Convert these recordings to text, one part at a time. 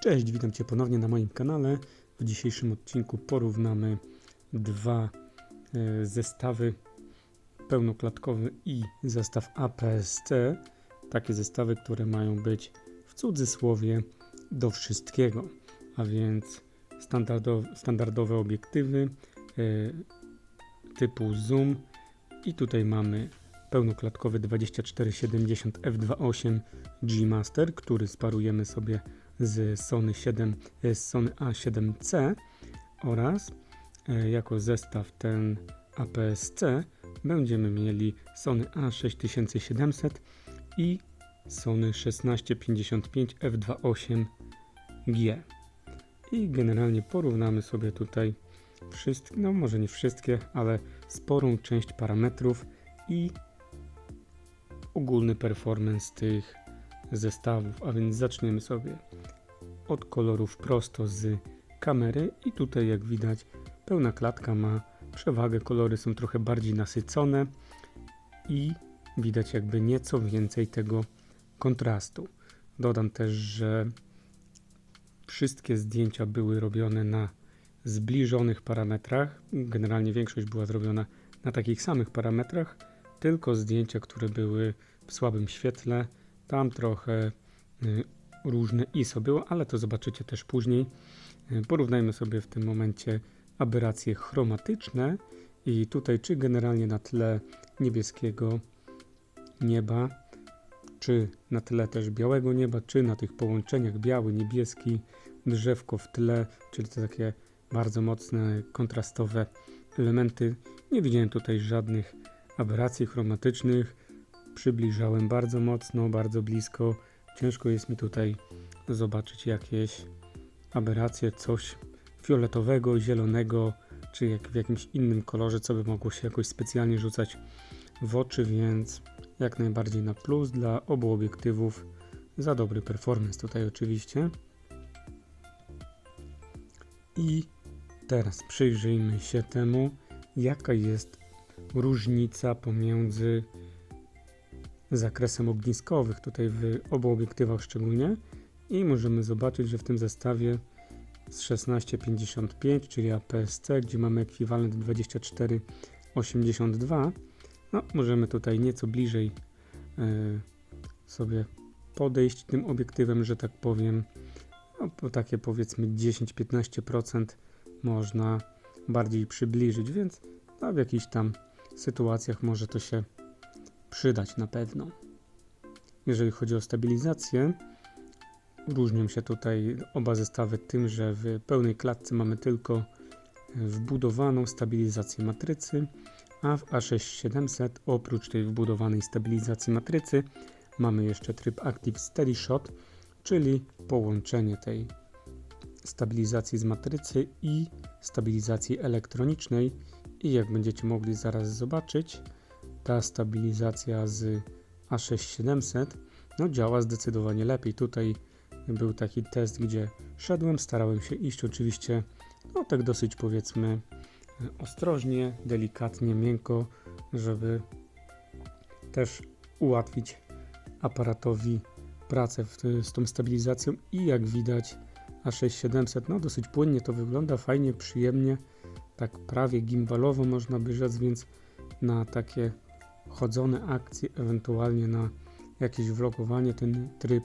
Cześć, witam Cię ponownie na moim kanale. W dzisiejszym odcinku porównamy dwa e, zestawy pełnoklatkowy i zestaw APS-C. Takie zestawy, które mają być w cudzysłowie do wszystkiego, a więc standardowe, standardowe obiektywy e, typu zoom i tutaj mamy pełnoklatkowy 2470 f2.8 G Master, który sparujemy sobie z Sony 7, e, z Sony A7C oraz e, jako zestaw ten APS-C będziemy mieli Sony A6700 i Sony 1655 f2.8G. I generalnie porównamy sobie tutaj wszystkie, no może nie wszystkie, ale sporą część parametrów i ogólny performance tych zestawów, a więc zaczniemy sobie od kolorów prosto z kamery i tutaj jak widać pełna klatka ma przewagę, kolory są trochę bardziej nasycone i widać jakby nieco więcej tego kontrastu. Dodam też, że wszystkie zdjęcia były robione na zbliżonych parametrach. Generalnie większość była zrobiona na takich samych parametrach, tylko zdjęcia, które były w słabym świetle, tam trochę y, różne ISO było, ale to zobaczycie też później. Y, Porównajmy sobie w tym momencie aberracje chromatyczne i tutaj czy generalnie na tle niebieskiego nieba, czy na tle też białego nieba, czy na tych połączeniach biały, niebieski, drzewko w tle, czyli te takie bardzo mocne, kontrastowe elementy. Nie widziałem tutaj żadnych aberracji chromatycznych. Przybliżałem bardzo mocno, bardzo blisko. Ciężko jest mi tutaj zobaczyć jakieś aberracje, coś fioletowego, zielonego, czy jak w jakimś innym kolorze, co by mogło się jakoś specjalnie rzucać w oczy, więc jak najbardziej na plus dla obu obiektywów za dobry performance tutaj oczywiście. I teraz przyjrzyjmy się temu, jaka jest różnica pomiędzy zakresem ogniskowych, tutaj w obu obiektywach szczególnie. I możemy zobaczyć, że w tym zestawie z 1655, czyli APS-C, gdzie mamy ekwiwalent 2482, no, możemy tutaj nieco bliżej e, sobie podejść tym obiektywem, że tak powiem. No, takie powiedzmy 10-15% można bardziej przybliżyć, więc no, w jakichś tam sytuacjach może to się przydać na pewno. Jeżeli chodzi o stabilizację, różnią się tutaj oba zestawy tym, że w pełnej klatce mamy tylko wbudowaną stabilizację matrycy, a w A6700 oprócz tej wbudowanej stabilizacji matrycy mamy jeszcze tryb Active Steady Shot, czyli połączenie tej stabilizacji z matrycy i stabilizacji elektronicznej i jak będziecie mogli zaraz zobaczyć, ta stabilizacja z A6700 no, działa zdecydowanie lepiej. Tutaj był taki test, gdzie szedłem, starałem się iść oczywiście no tak dosyć powiedzmy ostrożnie, delikatnie, miękko, żeby też ułatwić aparatowi pracę w, z tą stabilizacją i jak widać A6700 no dosyć płynnie to wygląda, fajnie, przyjemnie, tak prawie gimbalowo można by rzec, więc na takie chodzone akcje, ewentualnie na jakieś vlogowanie, ten tryb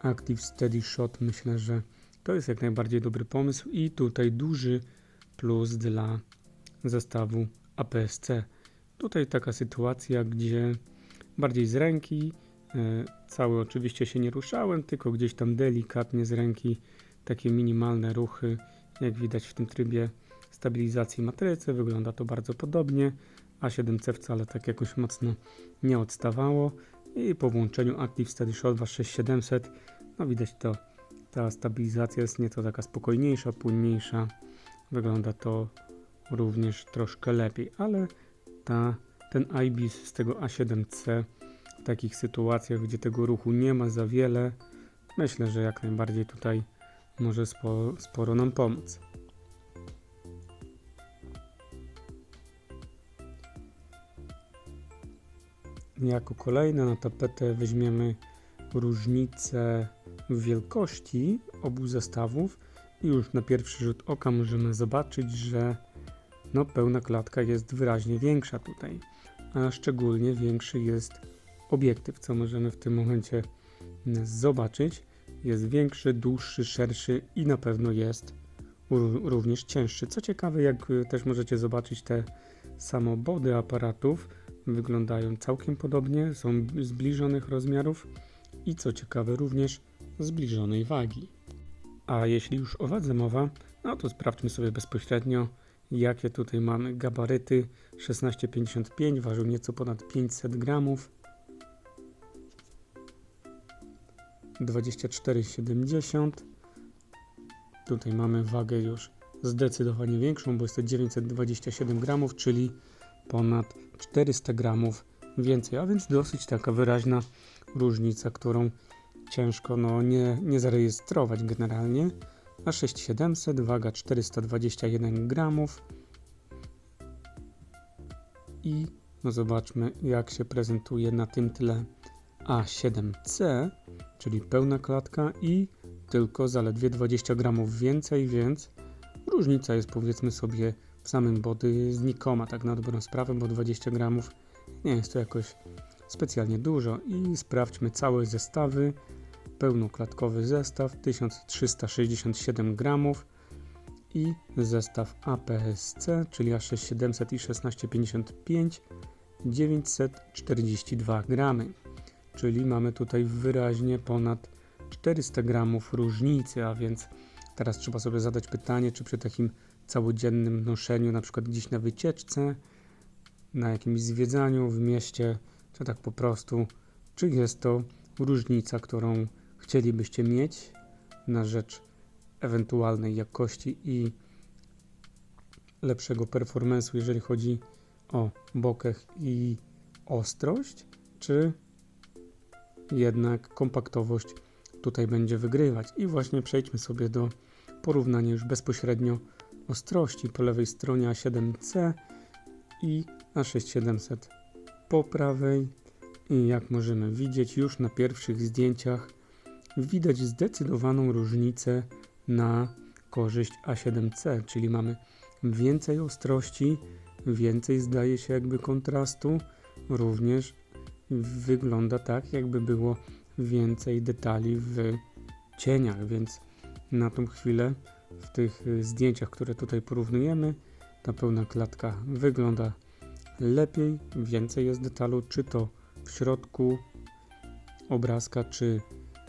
Active Steady Shot myślę, że to jest jak najbardziej dobry pomysł i tutaj duży plus dla zestawu APS-C. Tutaj taka sytuacja, gdzie bardziej z ręki, e, cały oczywiście się nie ruszałem, tylko gdzieś tam delikatnie z ręki takie minimalne ruchy, jak widać w tym trybie stabilizacji matrycy, wygląda to bardzo podobnie. A7C wcale tak jakoś mocno nie odstawało i po włączeniu Active Steady Shot 6700 no widać to ta stabilizacja jest nieco taka spokojniejsza, płynniejsza wygląda to również troszkę lepiej, ale ta, ten IBIS z tego A7C w takich sytuacjach, gdzie tego ruchu nie ma za wiele, myślę, że jak najbardziej tutaj może sporo, sporo nam pomóc. Jako kolejne na tapetę weźmiemy różnicę wielkości obu zestawów i już na pierwszy rzut oka możemy zobaczyć, że no, pełna klatka jest wyraźnie większa tutaj, a szczególnie większy jest obiektyw, co możemy w tym momencie zobaczyć. Jest większy, dłuższy, szerszy i na pewno jest ró- również cięższy. Co ciekawe, jak też możecie zobaczyć, te samobody aparatów wyglądają całkiem podobnie, są zbliżonych rozmiarów i co ciekawe, również zbliżonej wagi. A jeśli już o wadze mowa, no to sprawdźmy sobie bezpośrednio, jakie tutaj mamy gabaryty. 16,55 ważył nieco ponad 500 gramów. 24,70. Tutaj mamy wagę już zdecydowanie większą, bo jest to 927 gramów, czyli ponad 400 gramów więcej, a więc dosyć taka wyraźna różnica, którą ciężko no, nie, nie zarejestrować generalnie. A 6700, waga 421 gramów. I no zobaczmy, jak się prezentuje na tym tle A7C, czyli pełna klatka i tylko zaledwie 20 gramów więcej, więc różnica jest powiedzmy sobie w samym body znikoma, tak na dobrą sprawę, bo 20 gramów nie jest to jakoś specjalnie dużo. I sprawdźmy całe zestawy. Pełnoklatkowy zestaw 1367 gramów i zestaw APS-C, czyli A6700 i 1655 942 gramy. Czyli mamy tutaj wyraźnie ponad 400 gramów różnicy, a więc teraz trzeba sobie zadać pytanie, czy przy takim całodziennym noszeniu, na przykład gdzieś na wycieczce, na jakimś zwiedzaniu w mieście, czy tak po prostu, czy jest to różnica, którą chcielibyście mieć na rzecz ewentualnej jakości i lepszego performance'u, jeżeli chodzi o bokeh i ostrość, czy jednak kompaktowość tutaj będzie wygrywać. I właśnie przejdźmy sobie do porównania już bezpośrednio ostrości po lewej stronie A7C i A6700 po prawej. I jak możemy widzieć już na pierwszych zdjęciach widać zdecydowaną różnicę na korzyść A7C, czyli mamy więcej ostrości, więcej zdaje się jakby kontrastu, również wygląda tak, jakby było więcej detali w cieniach, więc na tą chwilę w tych y, zdjęciach, które tutaj porównujemy, ta pełna klatka wygląda lepiej, więcej jest detalu, czy to w środku obrazka, czy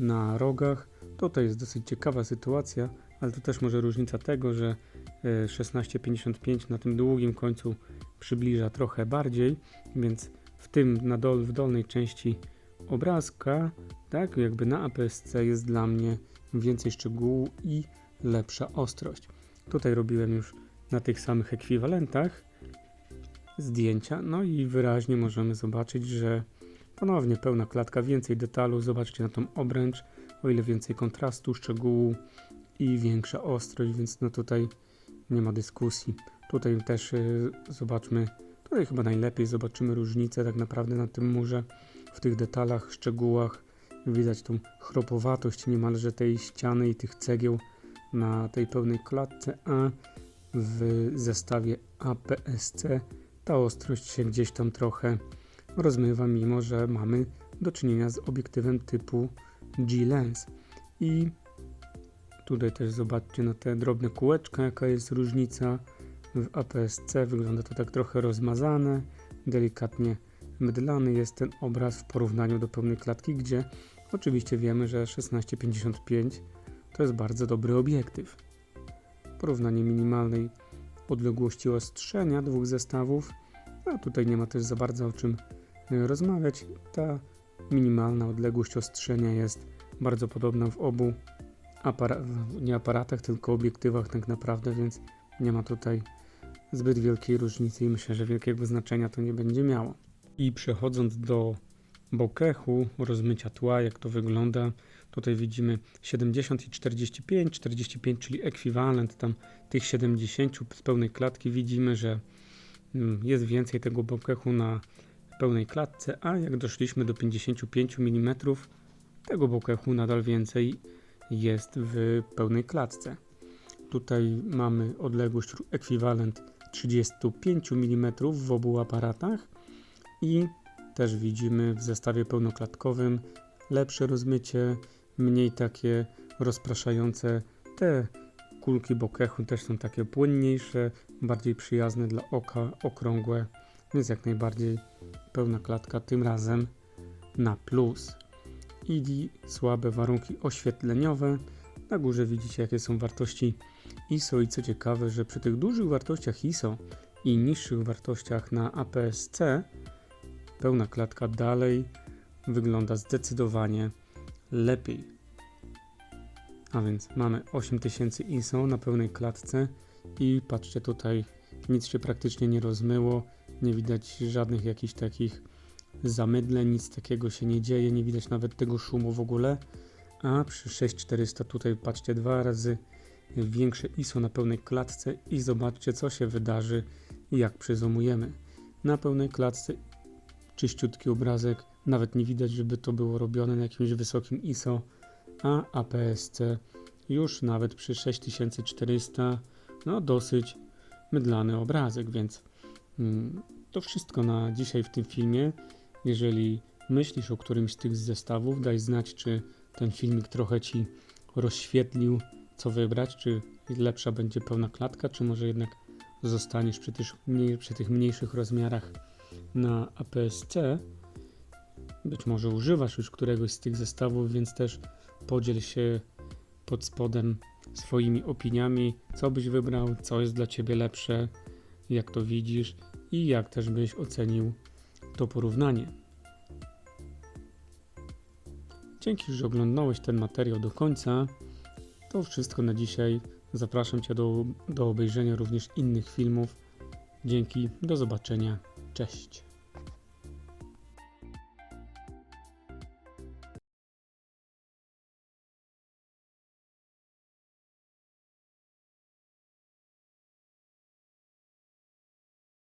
na rogach. Tutaj jest dosyć ciekawa sytuacja, ale to też może różnica tego, że e, 1655 na tym długim końcu przybliża trochę bardziej, więc w tym na dol, w dolnej części obrazka, tak, jakby na APS-C jest dla mnie więcej szczegółu i lepsza ostrość. Tutaj robiłem już na tych samych ekwiwalentach zdjęcia, no i wyraźnie możemy zobaczyć, że ponownie pełna klatka, więcej detalu, zobaczcie na tą obręcz, o ile więcej kontrastu, szczegółu i większa ostrość, więc no tutaj nie ma dyskusji. Tutaj też y, zobaczmy, tutaj chyba najlepiej zobaczymy różnicę tak naprawdę na tym murze, w tych detalach, szczegółach. Widać tą chropowatość niemalże tej ściany i tych cegieł na tej pełnej klatce, a w zestawie APS-C ta ostrość się gdzieś tam trochę rozmywa, mimo że mamy do czynienia z obiektywem typu G-Lens. I tutaj też zobaczcie na te drobne kółeczka, jaka jest różnica. W APS-C wygląda to tak trochę rozmazane, delikatnie mydlany jest ten obraz w porównaniu do pełnej klatki, gdzie oczywiście wiemy, że 1655 to jest bardzo dobry obiektyw. Porównanie minimalnej odległości ostrzenia dwóch zestawów, a tutaj nie ma też za bardzo o czym y, rozmawiać. Ta minimalna odległość ostrzenia jest bardzo podobna w obu apara nie aparatach, tylko obiektywach tak naprawdę, więc nie ma tutaj zbyt wielkiej różnicy i myślę, że wielkiego znaczenia to nie będzie miało. I przechodząc do bokechu, rozmycia tła, jak to wygląda, tutaj widzimy 70 i 45, 45 czyli ekwiwalent tam tych 70 z pełnej klatki, widzimy, że mm, jest więcej tego bokechu na pełnej klatce, a jak doszliśmy do 55 mm, Tego bokechu nadal więcej jest w pełnej klatce. Tutaj mamy odległość ekwiwalent 35 mm w obu aparatach i też widzimy w zestawie pełnoklatkowym lepsze rozmycie, mniej takie rozpraszające. Te kulki bokechu też są takie płynniejsze, bardziej przyjazne dla oka, okrągłe, więc jak najbardziej pełna klatka tym razem na plus. I słabe warunki oświetleniowe. Na górze widzicie jakie są wartości ISO i co ciekawe, że przy tych dużych wartościach ISO i niższych wartościach na APS-C pełna klatka dalej wygląda zdecydowanie lepiej. A więc mamy 8000 ISO na pełnej klatce i patrzcie tutaj, nic się praktycznie nie rozmyło, nie widać żadnych jakichś takich zamydleń, nic takiego się nie dzieje, nie widać nawet tego szumu w ogóle. A przy 6400 tutaj patrzcie dwa razy większe ISO na pełnej klatce i zobaczcie co się wydarzy jak przyzumujemy. Na pełnej klatce czyściutki obrazek, nawet nie widać, żeby to było robione na jakimś wysokim ISO, a APS-C już nawet przy 6400 no dosyć mydlany obrazek, więc mm, to wszystko na dzisiaj w tym filmie. Jeżeli myślisz o którymś z tych zestawów, daj znać, czy ten filmik trochę Ci rozświetlił, co wybrać, czy lepsza będzie pełna klatka, czy może jednak zostaniesz przy tych, mniej, przy tych mniejszych rozmiarach na APS-C. Być może używasz już któregoś z tych zestawów, więc też podziel się pod spodem swoimi opiniami, co byś wybrał, co jest dla Ciebie lepsze, jak to widzisz i jak też byś ocenił to porównanie. Dzięki, że oglądałeś ten materiał do końca. To wszystko na dzisiaj. Zapraszam Cię do, do obejrzenia również innych filmów. Dzięki, do zobaczenia. Cześć.